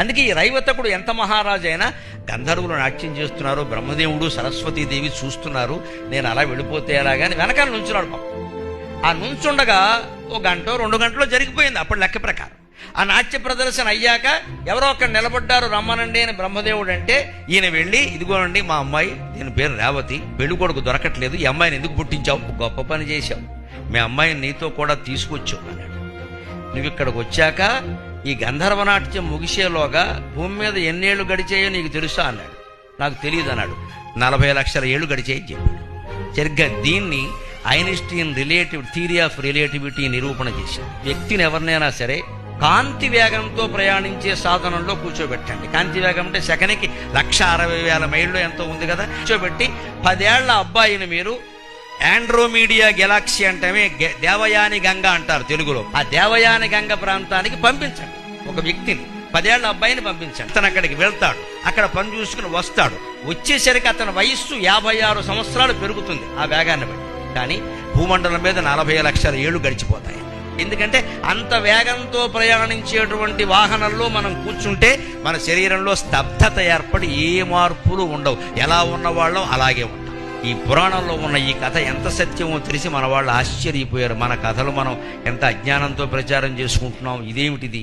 అందుకే ఈ రైవతకుడు ఎంత మహారాజు అయినా గంధర్వులు నాట్యం చేస్తున్నారు బ్రహ్మదేవుడు సరస్వతీదేవి చూస్తున్నారు నేను అలా వెళ్ళిపోతే ఎలాగని వెనకాల నుంచున్నాడు పాపం. ఆ నుంచుండగా ఓ గంట రెండు గంటలో జరిగిపోయింది అప్పుడు లెక్క ప్రకారం. ఆ నాట్య ప్రదర్శన అయ్యాక ఎవరో అక్కడ నిలబడ్డారు రమ్మనండి అని బ్రహ్మదేవుడు అంటే ఈయన వెళ్ళి ఇదిగోనండి మా అమ్మాయి దీని పేరు రేవతి పెళ్ళి కొడుకు దొరకట్లేదు ఈ అమ్మాయిని ఎందుకు పుట్టించావు? గొప్ప పని చేశావు. మీ అమ్మాయిని నీతో కూడా తీసుకొచ్చావు అన్నాడు. నువ్వు ఇక్కడికి వచ్చాక ఈ గంధర్వ నాట్యం ముగిసేలోగా భూమి మీద ఎన్నేళ్ళు గడిచాయో నీకు తెలుసా అన్నాడు. నాకు తెలియదు అన్నాడు. నలభై లక్షల ఏళ్ళు గడిచాయని చెప్పాడు. సరిగ్గా దీన్ని Einstein relative theory of relativity నిరూపణ చేశాడు. వ్యక్తిని ఎవరినైనా సరే కాంతి వేగంతో ప్రయాణించే సాధనంలో కూర్చోబెట్టండి. కాంతి వేగం అంటే సెకనికి లక్ష అరవై వేల మైళ్ళు ఎంతో ఉంది కదా. కూర్చోబెట్టి పదేళ్ళ అబ్బాయిని మీరు ఆండ్రోమీడియా గెలాక్సీ అంటే గె- దేవయాని గంగ అంటారు తెలుగులో. ఆ దేవయాని గంగ ప్రాంతానికి పంపించండి. ఒక వ్యక్తిని. పదేళ్ళ అబ్బాయిని పంపించండి. అతను అక్కడికి వెళ్తాడు. అక్కడ పని చూసుకుని వస్తాడు. వచ్చేసరికి అతని వయస్సు యాభై ఆరు సంవత్సరాలు పెరుగుతుంది ఆ వేగాన్ని బట్టి. కానీ భూమండలం మీద నలభై లక్షల ఏళ్ళు గడిచిపోతాయి. ఎందుకంటే అంత వేగంతో ప్రయాణించేటువంటి వాహనంలో మనం కూర్చుంటే మన శరీరంలో స్తబ్దత ఏర్పడి ఏ మార్పులు ఉండవు. ఎలా ఉన్నవాళ్ళం అలాగే ఉంటాం. ఈ పురాణంలో ఉన్న ఈ కథ ఎంత సత్యమో తెలిసి మన వాళ్ళు ఆశ్చర్యపోయారు. మన కథలు మనం ఎంత అజ్ఞానంతో ప్రచారం చేసుకుంటున్నాం ఇదేమిటిది?